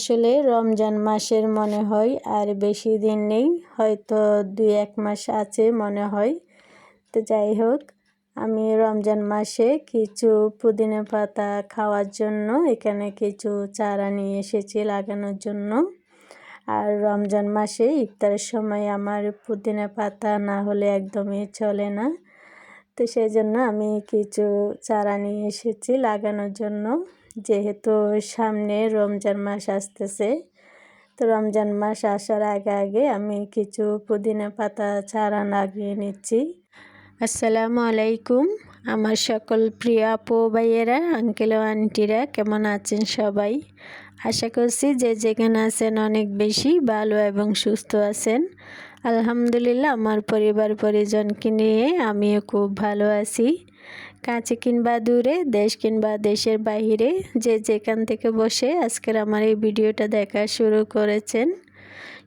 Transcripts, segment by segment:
আসলে রমজান মাসের মনে হয় আর বেশি দিন নেই, হয়তো দুই এক মাস আছে মনে হয়। তো যাই হোক, আমি রমজান মাসে কিছু পুদিনা পাতা খাওয়ার জন্য, এখানে কিছু চারা নিয়ে এসেছি লাগানোর জন্য। আর রমজান মাসে ইফতারের সময় আমার পুদিনা পাতা না হলে একদমই চলে না। তো সেই জন্য আমি কিছু চারা নিয়ে এসেছি লাগানোর জন্য। যেহেতু সামনে রমজান মাস আসতেছে, তো রমজান মাস আসার আগে আগে আমি কিছু পুদিনা পাতা চারা লাগিয়ে নিচ্ছি। আসসালামু আলাইকুম, আমার সকল প্রিয় আপু ভাইয়েরা, আঙ্কেল ও আন্টিরা, কেমন আছেন সবাই? আশা করছি যে যেখানে আছেন অনেক বেশি ভালো এবং সুস্থ আছেন। আলহামদুলিল্লাহ, আমার পরিবার পরিজনকে নিয়ে আমিও খুব ভালো আছি। কাছে কিংবা দূরে, দেশ কিংবা দেশের বাহিরে, যে যেখান থেকে বসে আজকের আমার এই ভিডিওটা দেখা শুরু করেছেন,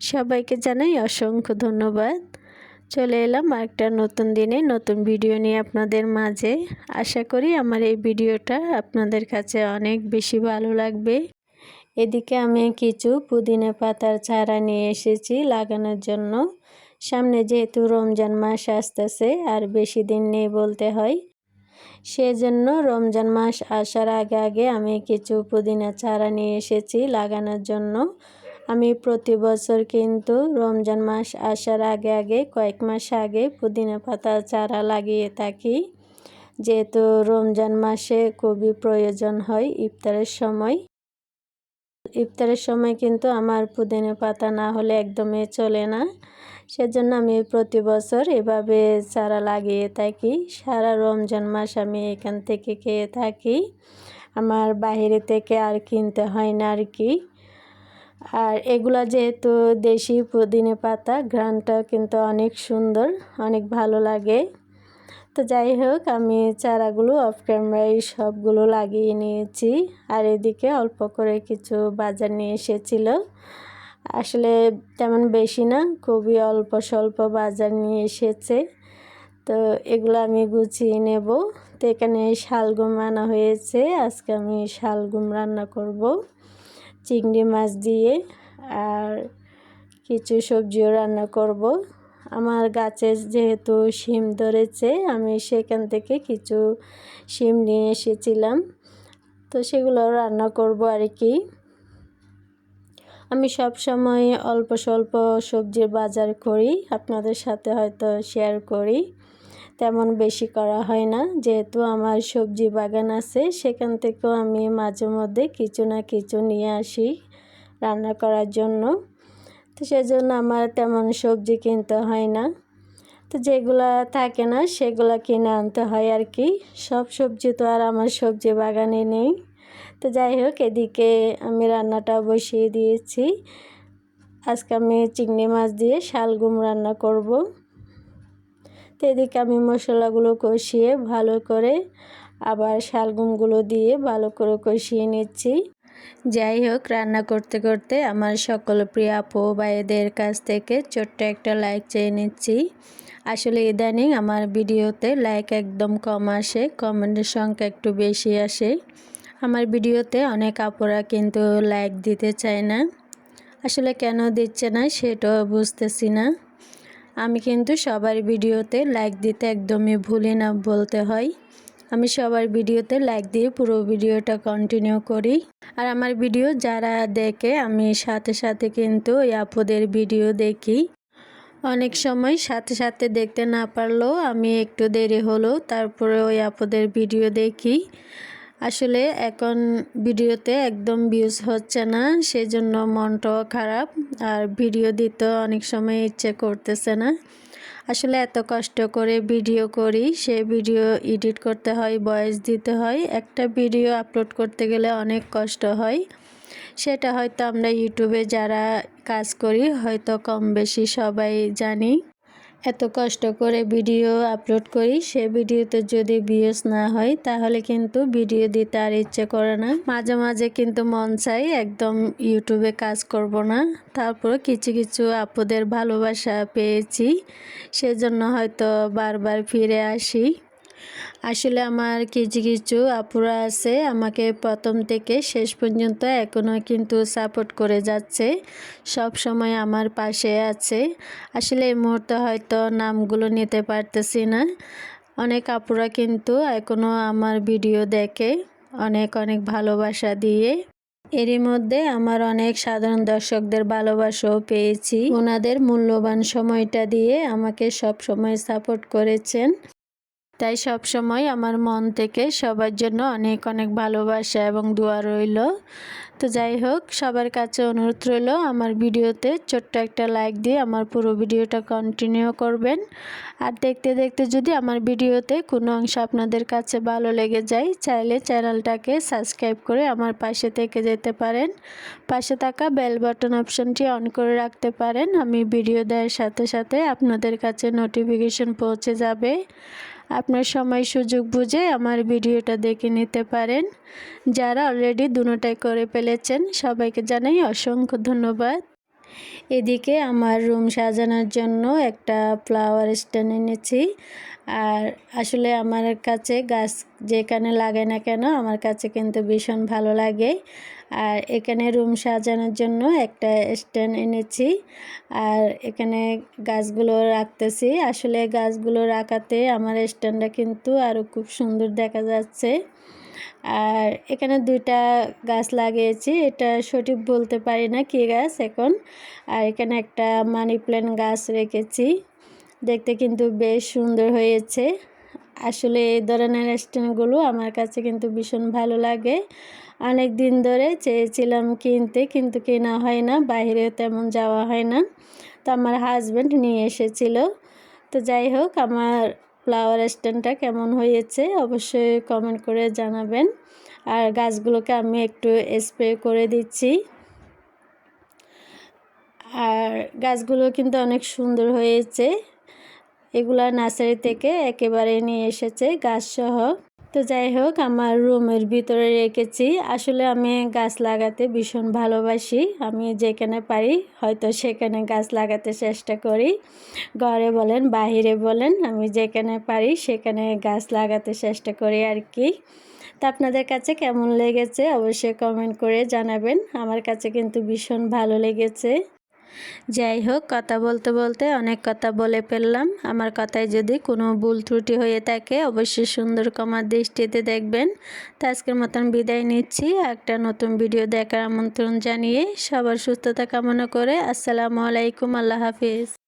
সবাইকে জানাই অসংখ্য ধন্যবাদ। চলে এলাম একটা নতুন দিনে, নতুন ভিডিও নিয়ে আপনাদের মাঝে। আশা করি আমার এই ভিডিওটা আপনাদের কাছে অনেক বেশি ভালো লাগবে। এদিকে আমি কিছু পুদিনা পাতার চারা নিয়ে এসেছি লাগানোর জন্য। সামনে যেহেতু রমজান মাস আসতেছে, আর বেশি দিন নেই বলতে হয়, সেজন্য রমজান মাস আসার আগে আগে আমি কিছু পুদিনা চারা নিয়ে এসেছি লাগানোর জন্য। আমি প্রতি বছর কিন্তু রমজান মাস আসার আগে আগে, কয়েক মাস আগে পুদিনা পাতা চারা লাগিয়ে থাকি। যেহেতু রমজান মাসে খুবই প্রয়োজন হয় ইফতারের সময়। ইফতারের সময় কিন্তু আমার পুদিনা পাতা না হলে একদমই চলে না। সেজন্য আমি প্রতি বছর এভাবে চারা লাগিয়ে থাকি। সারা রমজান মাস আমি এখান থেকে খেয়ে থাকি। আমার বাহিরে থেকে আর কিনতে হয় না আর কি। আর এগুলা যেহেতু দেশি পুদিনে পাতা ঘ্রানটা কিন্তু অনেক সুন্দর, অনেক ভালো লাগে। তো যাই হোক, আমি চারাগুলো অফ ক্যামেরায় সবগুলো লাগিয়ে নিয়েছি। আর এদিকে অল্প করে কিছু বাজার নিয়ে এসেছিল। আসলে তেমন বেশি না, খুবই অল্প স্বল্প বাজার নিয়ে এসেছে। তো এগুলো আমি গুছিয়ে নেব। তো এখানে শালগম আনা হয়েছে। আজকে আমি শালগম রান্না করব। চিংড়ি মাছ দিয়ে আর কিছু সবজিও রান্না করব। আমার গাছে যেহেতু শিম ধরেছে, আমি সেখান থেকে কিছু শিম নিয়ে এসেছিলাম। তো সেগুলো রান্না করব আর কি। আমি সব সময় অল্প স্বল্প সবজির বাজার করি, আপনাদের সাথে হয়তো শেয়ার করি। তেমন বেশি করা হয় না, যেহেতু আমার সবজি বাগান আছে, সেখান থেকেও আমি মাঝে মধ্যে কিছু না কিছু নিয়ে আসি রান্না করার জন্য। তো সেজন্য আমার তেমন সবজি কিনতে হয় না। তো যেগুলো থাকে না, সেগুলো কিনে আনতে হয় আর কি। সব সবজি তো আর আমার সবজি বাগানে নেই। তো যাই হোক, এদিকে আমি রান্নাটা বসিয়ে দিয়েছি। আজকে আমি চিংড়ি মাছ দিয়ে শালগুম রান্না করব। তো এদিকে আমি মশলাগুলো কষিয়ে ভালো করে আবার শালগুমগুলো দিয়ে ভালো করে কষিয়ে নিচ্ছি। যাই হোক, রান্না করতে করতে আমার সকল প্রিয় আপু ভাইদের কাছ থেকে ছোট্ট একটা লাইক চেয়ে নিচ্ছি। আসলে ইদানিং আমার ভিডিওতে লাইক একদম কম আসে কমেন্টের সংখ্যা একটু বেশি আসে। আমার ভিডিওতে অনেক আপুরা কিন্তু লাইক দিতে চায় না। আসলে কেন দিচ্ছে না সেটাও বুঝতেছি না। আমি কিন্তু সবার ভিডিওতে লাইক দিতে একদমই ভুলি না বলতে হয়। আমি সবার ভিডিওতে লাইক দিয়ে পুরো ভিডিওটা কন্টিনিউ করি। আর আমার ভিডিও যারা দেখে আমি সাথে সাথে কিন্তু ওই আপুদের ভিডিও দেখি। অনেক সময় সাথে সাথে দেখতে না পারলেও আমি একটু দেরি হলো তারপরে ওই আপুদের ভিডিও দেখি। আসলে এখন ভিডিওতে একদম ভিউজ হচ্ছে না, সেজন্য মনটাও খারাপ। আর ভিডিও দিতে অনেক সময় ইচ্ছে করতেছে না। আসলে এত কষ্ট করে ভিডিও করি, সে ভিডিও এডিট করতে হয় ভয়েস দিতে হয়। একটা ভিডিও আপলোড করতে গেলে অনেক কষ্ট হয়। সেটা হয়তো আমরা ইউটিউবে যারা কাজ করি, হয়তো কম বেশি সবাই জানি। এত কষ্ট করে ভিডিও আপলোড করি, সে ভিডিওতে যদি ভিউজ না হয়, তাহলে কিন্তু ভিডিও দিতে আর ইচ্ছে করে না। মাঝে মাঝে কিন্তু মন চাই একদম ইউটিউবে কাজ করব না। তারপর কিছু কিছু আপুদের ভালোবাসা পেয়েছি। সেজন্য হয়তো বারবার ফিরে আসি। আসলে আমার কিছু কিছু আপুরা আছে, আমাকে প্রথম থেকে শেষ পর্যন্ত এখনও কিন্তু সাপোর্ট করে যাচ্ছে, সব সময় আমার পাশে আছে। আসলে এই মুহূর্তে হয়তো নামগুলো নিতে পারতেছি না। অনেক আপুরা কিন্তু এখনও আমার ভিডিও দেখে অনেক অনেক ভালোবাসা দিয়ে। এরই মধ্যে আমার অনেক সাধারণ দর্শকদের ভালোবাসাও পেয়েছি। ওনাদের মূল্যবান সময়টা দিয়ে আমাকে সব সময় সাপোর্ট করেছেন। তাই সব সময় আমার মন থেকে সবার জন্য অনেক অনেক ভালোবাসা এবং দোয়া রইল। তো যাই হোক, সবার কাছে অনুরোধ রইল, আমার ভিডিওতে ছোট্ট একটা লাইক দিয়ে আমার পুরো ভিডিওটা কন্টিনিউ করবেন। আর দেখতে দেখতে যদি আমার ভিডিওতে কোনো অংশ আপনাদের কাছে ভালো লেগে যায়, চাইলে চ্যানেলটাকে সাবস্ক্রাইব করে আমার পাশে থেকে যেতে পারেন। পাশে থাকা বেল বাটন অপশনটি অন করে রাখতে পারেন, আমি ভিডিও দেওয়ার সাথে সাথে আপনাদের কাছে নোটিফিকেশন পৌঁছে যাবে। আপনার সময় সুযোগ বুঝে আমার ভিডিওটা দেখে নিতে পারেন। যারা অলরেডি দুটাই করে ফেলেছেন, সবাইকে জানাই অসংখ্য ধন্যবাদ। এদিকে আমার রুম সাজানোর জন্য একটা ফ্লাওয়ার স্ট্যান্ড এনেছি। আর আসলে আমার কাছে গাছ যেখানে লাগে না কেন, আমার কাছে কিন্তু ভীষণ ভালো লাগে। আর এখানে রুম সাজানোর জন্য একটা স্ট্যান্ড এনেছি। আর এখানে গাছগুলো রাখতেছি। আসলে গাছগুলো রাখাতে আমার স্ট্যান্ডটা কিন্তু আরও খুব সুন্দর দেখা যাচ্ছে। আর এখানে দুইটা গাছ লাগিয়েছি, এটা সঠিক বলতে পারি না কী গাছ এখন। আর এখানে একটা মানি প্ল্যান্ট গাছ রেখেছি, দেখতে কিন্তু বেশ সুন্দর হয়েছে। আসলে এই ধরনের স্ট্যান্ডগুলো আমার কাছে কিন্তু ভীষণ ভালো লাগে। অনেক দিন ধরে চেয়েছিলাম কিনতে, কিন্তু কেনা হয় না বাইরে তেমন যাওয়া হয় না। তো আমার হাজব্যান্ড নিয়ে এসেছিল। তো যাই হোক, আমার ফ্লাওয়ার স্ট্যান্ডটা কেমন হয়েছে অবশ্যই কমেন্ট করে জানাবেন। আর গাছগুলোকে আমি একটু স্প্রে করে দিচ্ছি। আর গাছগুলো কিন্তু অনেক সুন্দর হয়েছে। এগুলা নার্সারি থেকে একেবারে নিয়ে এসেছে গাছসহ। তো যাই হোক, আমার রুমের ভিতরে রেখেছি। আসলে আমি গাছ লাগাতে ভীষণ ভালোবাসি। আমি যেখানে পারি হয়তো সেখানে গাছ লাগাতে চেষ্টা করি। ঘরে বলেন, বাহিরে বলেন, আমি যেখানে পারি সেখানে গাছ লাগাতে চেষ্টা করি আর কি। তা আপনাদের কাছে কেমন লেগেছে? অবশ্যই কমেন্ট করে জানাবেন। আমার কাছে কিন্তু ভীষণ ভালো লেগেছে। যাই হোক, কথা বলতে বলতে অনেক কথা বলে ফেললাম। আমার কথায় যদি কোনো ভুল ত্রুটি হয়ে থাকে, অবশ্যই সুন্দর কমার দৃষ্টিতে দেখবেন। তা আজকের মতন বিদায় নিচ্ছি। একটা নতুন ভিডিও দেখার আমন্ত্রণ জানিয়ে সবার সুস্থতা কামনা করে আসসালামু আলাইকুম, আল্লাহ হাফিজ।